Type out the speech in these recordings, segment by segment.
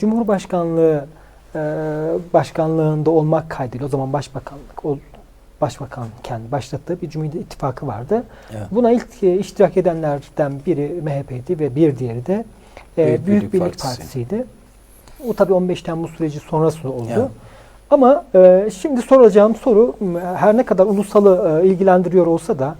Cumhurbaşkanlığı e, başkanlığında olmak kaydıyla o zaman başbakanlık o başbakanken başlattığı bir Cumhuriyet İttifakı vardı. Evet. Buna ilk e, iştirak edenlerden biri MHP'ydi ve bir diğeri de e, Büyük Büyük, Birlik Partisi. Partisi'ydi. O tabii 15 Temmuz süreci sonrası oldu. Evet. Ama e, şimdi soracağım soru her ne kadar ulusalı e, ilgilendiriyor olsa da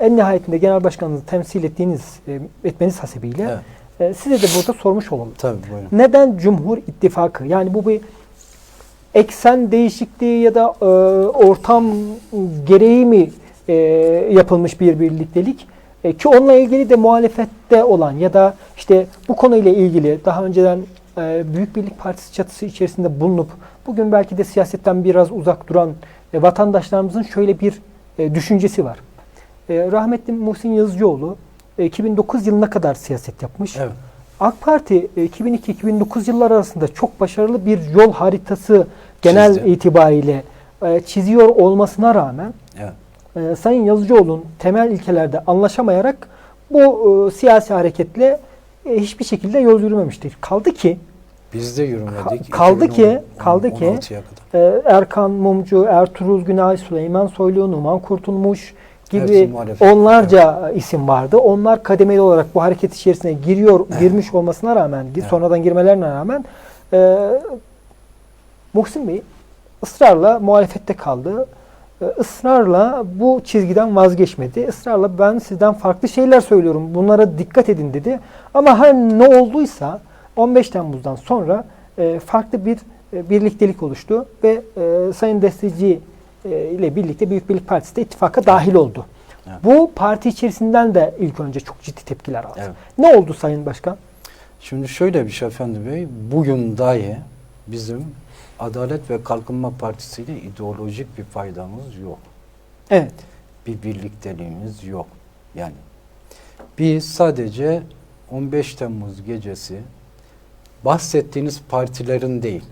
en nihayetinde genel başkanınızı temsil ettiğiniz e, etmeniz hasebiyle Evet. E, size de burada sormuş olalım. Tabii buyurun. Neden Cumhur İttifakı? Yani bu bir eksen değişikliği ya da e, ortam gereği mi e, yapılmış bir birliktelik? E, ki onunla ilgili de muhalefette olan ya da işte bu konuyla ilgili daha önceden e, Büyük Birlik Partisi çatısı içerisinde bulunup bugün belki de siyasetten biraz uzak duran e, vatandaşlarımızın şöyle bir e, düşüncesi var. E, rahmetli Muhsin Yazıcıoğlu 2009 yılına kadar siyaset yapmış. Evet. AK Parti e, 2002-2009 yılları arasında çok başarılı bir yol haritası genel Çizdi. itibariyle e, çiziyor olmasına rağmen Evet. e, Sayın Yazıcıoğlu'nun temel ilkelerde anlaşamayarak bu e, siyasi hareketle e, hiçbir şekilde yol yürümemiştir. Kaldı ki Biz de yürümedik. Ka- kaldı ki- 2010 kaldı ki- 16'ya kadar. e, Erkan Mumcu, Ertuğrul Günay, Süleyman Soylu, Numan Kurtulmuş gibi onlarca isim vardı. Onlar kademeli olarak bu hareket içerisine giriyor, girmiş olmasına rağmen, Evet. sonradan girmelerine rağmen e, Muhsin Bey ısrarla muhalefette kaldı. E, ısrarla bu çizgiden vazgeçmedi. Israrla ben sizden farklı şeyler söylüyorum. Bunlara dikkat edin dedi. Ama her ne olduysa 15 Temmuz'dan sonra e, farklı bir e, birliktelik oluştu ve e, Sayın Desteci e, ile birlikte Büyük Birlik Partisi de ittifaka dahil oldu. Evet. Bu parti içerisinden de ilk önce çok ciddi tepkiler aldı. Evet. Ne oldu Sayın Başkan? Şimdi şöyle bir şey efendi bey. Bugün dahi bizim Adalet ve Kalkınma Partisi ile ideolojik bir faydamız yok. Evet. Bir birlikteliğimiz yok. Yani biz sadece 15 Temmuz gecesi bahsettiğiniz partilerin değil,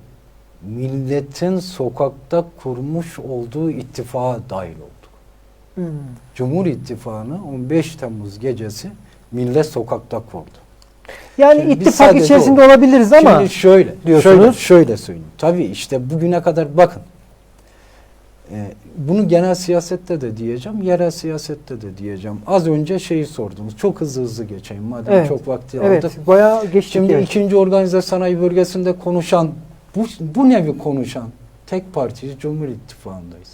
milletin sokakta kurmuş olduğu ittifaka dahil olduk. Hmm. Cumhur İttifakı'nı 15 Temmuz gecesi millet sokakta kurdu. Yani Şimdi ittifak içerisinde o. olabiliriz ama Şimdi şöyle, diyorsunuz. şöyle, şöyle söyleyeyim. Tabii işte bugüne kadar bakın. Ee, bunu genel siyasette de diyeceğim, yerel siyasette de diyeceğim. Az önce şeyi sordunuz. Çok hızlı hızlı geçeyim madem Evet. çok vakti evet aldık. bayağı geçtik. Şimdi evet. ikinci organize sanayi bölgesinde konuşan, bu, bu nevi konuşan tek partiyiz, Cumhur İttifakı'ndayız.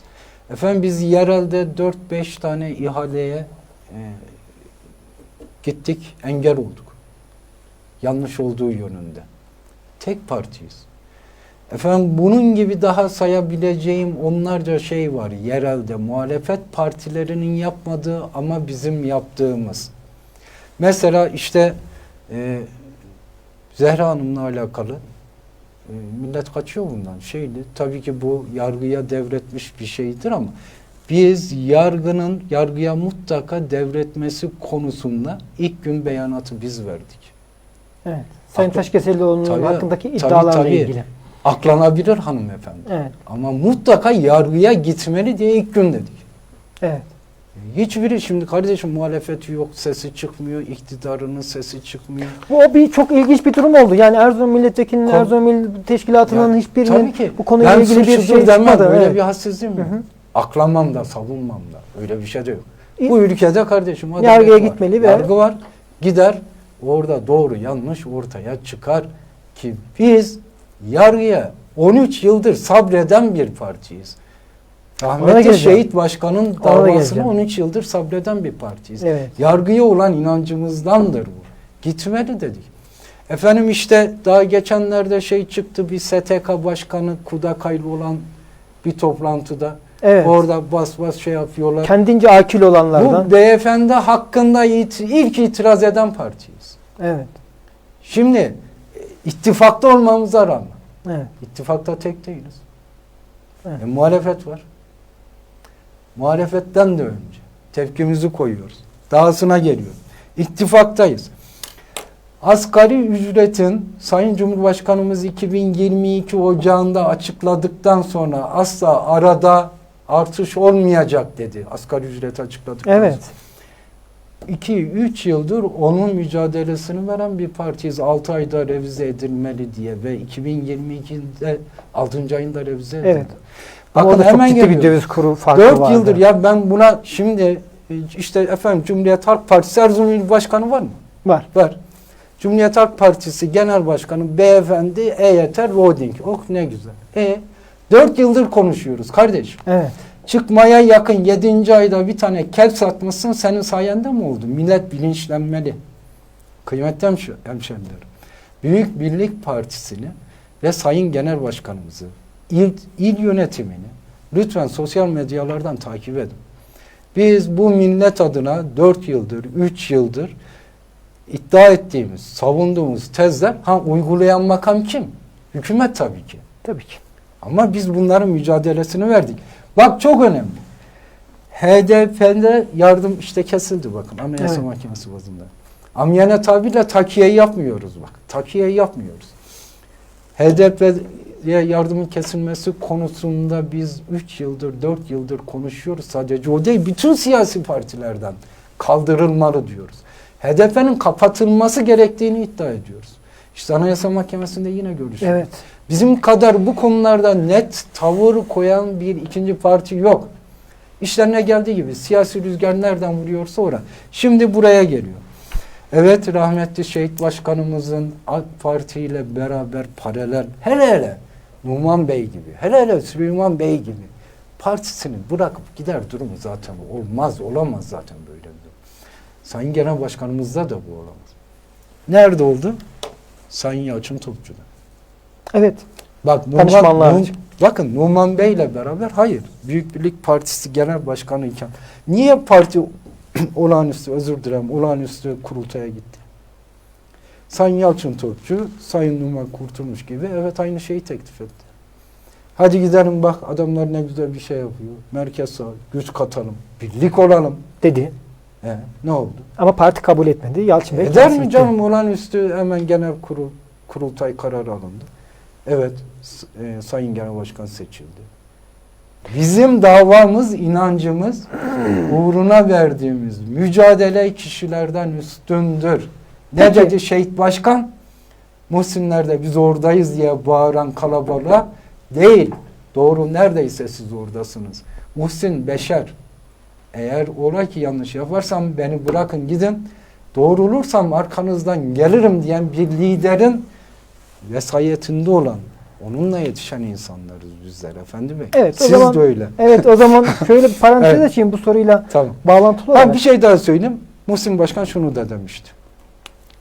Efendim biz yerelde 4-5 tane ihaleye e, gittik, engel olduk. Yanlış olduğu yönünde. Tek partiyiz. Efendim bunun gibi daha sayabileceğim onlarca şey var yerelde. Muhalefet partilerinin yapmadığı ama bizim yaptığımız. Mesela işte e, Zehra Hanım'la alakalı e, millet kaçıyor bundan. Şeydi, tabii ki bu yargıya devretmiş bir şeydir ama biz yargının yargıya mutlaka devretmesi konusunda ilk gün beyanatı biz verdik. Evet. Sayın Taşkeselioğlu'nun Tabii, hakkındaki tabii, iddialarla tabii. ilgili. Aklanabilir hanımefendi. Evet. Ama mutlaka yargıya gitmeli diye ilk gün dedik. Evet. Hiçbiri şimdi kardeşim muhalefeti yok, sesi çıkmıyor, iktidarının sesi çıkmıyor. Bu o bir çok ilginç bir durum oldu. Yani Erzurum Milletvekili'nin, Kon- Erzurum İl Teşkilatı'nın Ya, hiçbirinin ki. bu konuyla ben ilgili bir şey demem, çıkmadı. Öyle Evet. bir hassizliğim yok. Aklamam da, savunmam da. Öyle bir şey de yok. İ- Bu ülkede kardeşim Yargıya var. gitmeli ve- Yargı var. Gider. Orada doğru yanlış ortaya çıkar ki biz yargıya 13 yıldır sabreden bir partiyiz. Rahmetli geleceğim. şehit başkanın Ona davasını geleceğim. 13 yıldır sabreden bir partiyiz. Evet. Yargıya olan inancımızdandır bu. Gitmeli dedik. Efendim işte daha geçenlerde şey çıktı bir STK başkanı Kudakaylı olan bir toplantıda. Evet. Orada bas bas şey yapıyorlar. Kendince akil olanlardan. Bu beyefendi hakkında it- ilk itiraz eden partiyiz. Evet. Şimdi e, ittifakta olmamıza rağmen Evet. ittifakta tek değiliz. Evet. E, muhalefet var. Muhalefetten de önce tepkimizi koyuyoruz. Dahasına geliyor. İttifaktayız. Asgari ücretin Sayın Cumhurbaşkanımız 2022 Ocağı'nda açıkladıktan sonra asla arada artış olmayacak dedi. Asgari ücreti açıkladıktan Evet. sonra. 2-3 yıldır onun mücadelesini veren bir partiyiz. 6 ayda revize edilmeli diye ve 2022'de 6. ayında revize edildi. Evet. Bakın orada çok hemen ciddi bir geliyor. döviz kuru farkı 4 vardı. yıldır ya ben buna şimdi işte efendim Cumhuriyet Halk Partisi Erzurum Başkanı var mı? Var. Var. Cumhuriyet Halk Partisi Genel Başkanı Beyefendi EYT Roding. Oh ne güzel. E 4 yıldır konuşuyoruz kardeşim. Evet. Çıkmaya yakın 7. ayda bir tane kel satmışsın senin sayende mi oldu? Millet bilinçlenmeli. Kıymetli hemşe- hemşehrilerim. Büyük Birlik Partisi'ni ve Sayın Genel Başkanımızı, il, il yönetimini lütfen sosyal medyalardan takip edin. Biz bu millet adına 4 yıldır, 3 yıldır iddia ettiğimiz, savunduğumuz tezler ha uygulayan makam kim? Hükümet tabii ki. Tabii ki. Ama biz bunların mücadelesini verdik. Bak çok önemli. HDP'de yardım işte kesildi bakın Anayasa Evet. Mahkemesi bazında. Amiyane tabirle takiyeyi yapmıyoruz bak. Takiyeyi yapmıyoruz. HDP'ye yardımın kesilmesi konusunda biz 3 yıldır 4 yıldır konuşuyoruz. Sadece o değil bütün siyasi partilerden kaldırılmalı diyoruz. HDP'nin kapatılması gerektiğini iddia ediyoruz. İşte Anayasa Mahkemesi'nde yine görüşüyoruz. Evet. Bizim kadar bu konularda net tavır koyan bir ikinci parti yok. İşlerine geldiği gibi siyasi rüzgar nereden vuruyorsa ora. Şimdi buraya geliyor. Evet rahmetli şehit başkanımızın AK Parti ile beraber paralel hele hele Numan Bey gibi hele hele Süleyman Bey gibi partisini bırakıp gider durumu zaten olmaz olamaz zaten böyle bir durum. Sayın Genel Başkanımızda da bu olamaz. Nerede oldu? Sayın Yalçın Topçu'da. Evet. Bak Numan, hariç. bakın Numan Bey ile beraber hayır. Büyük Birlik Partisi Genel Başkanı iken niye parti olağanüstü özür dilerim olağanüstü kurultaya gitti? Sayın Yalçın Topçu, Sayın Numan Kurtulmuş gibi evet aynı şeyi teklif etti. Hadi gidelim bak adamlar ne güzel bir şey yapıyor. Merkez sağ, güç katalım, birlik olalım. Dedi. E, ne oldu? Ama parti kabul etmedi. Yalçın Bey Eder mi canım olağanüstü hemen genel kurul, kurultay kararı alındı. Evet e, Sayın Genel Başkan seçildi. Bizim davamız, inancımız uğruna verdiğimiz mücadele kişilerden üstündür. Ne dedi şehit başkan? Muhsinler'de biz oradayız diye bağıran kalabalığa değil. Doğru neredeyse siz oradasınız. Muhsin beşer. Eğer ola ki yanlış yaparsam beni bırakın gidin. Doğrulursam arkanızdan gelirim diyen bir liderin vesayetinde olan, onunla yetişen insanlarız bizler efendi bey. Evet, o Siz zaman- de öyle. Evet o zaman şöyle bir parantez Evet. açayım bu soruyla Tamam. bağlantılı olarak. bir şey daha söyleyeyim. Muhsin Başkan şunu da demişti.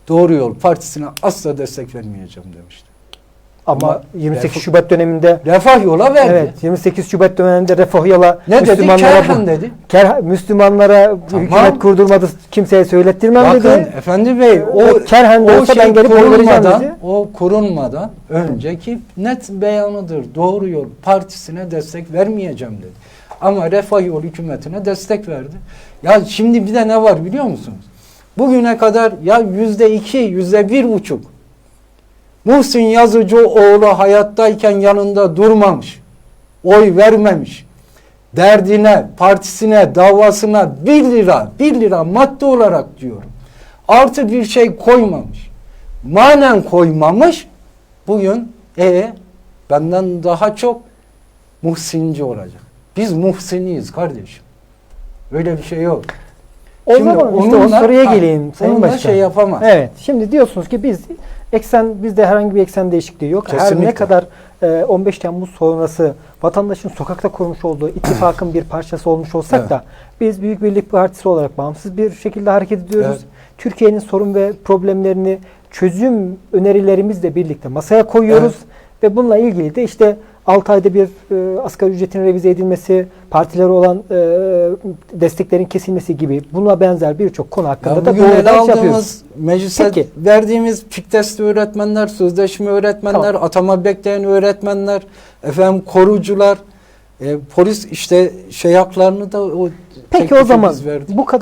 Doğru Yol Partisi'ne asla destek vermeyeceğim demişti. Ama Ama 28 refah- Şubat döneminde Refah yola verdi. evet 28 Şubat döneminde Refah Yola Ne dedi? Müslümanlara Kerhan dedi. Ker- Müslümanlara Tamam. hükümet kurdurmadı kimseye söylettirmem Bakın dedi. Efendi Bey o, O Kerhan de olsa ben gelip kurulmadan, dedi. o kurulmadan önceki net beyanıdır. Doğru Yol Partisi'ne destek vermeyeceğim dedi. Ama Refah Yol hükümetine destek verdi. Ya şimdi bir de ne var biliyor musunuz? Bugüne kadar ya yüzde iki, yüzde bir buçuk Muhsin Yazıcıoğlu hayattayken yanında durmamış. Oy vermemiş. Derdine, partisine, davasına bir lira, bir lira madde olarak diyorum. Artı bir şey koymamış. Manen koymamış. Bugün e benden daha çok muhsinci olacak. Biz muhsiniyiz kardeşim. Öyle bir şey yok. O Şimdi zaman işte o onunla- soruya ha, geleyim Sayın Başkan. şey yapamaz. Evet. Şimdi diyorsunuz ki biz eksen bizde herhangi bir eksen değişikliği yok. Her Kesinlikle. ne kadar e, 15 Temmuz sonrası vatandaşın sokakta kurmuş olduğu ittifakın bir parçası olmuş olsak Evet. da biz Büyük Birlik Partisi olarak bağımsız bir şekilde hareket ediyoruz. Evet. Türkiye'nin sorun ve problemlerini çözüm önerilerimizle birlikte masaya koyuyoruz ve bununla ilgili de işte 6 ayda bir e, asgari ücretin revize edilmesi, partilere olan e, desteklerin kesilmesi gibi buna benzer birçok konu hakkında Ya da bugün ele yapıyoruz. aldığımız meclise Peki. verdiğimiz PİKTES'li öğretmenler, sözleşme öğretmenler, atama bekleyen öğretmenler, efendim korucular, e, polis işte şey haklarını da o Peki o zaman biz verdik. bu kadar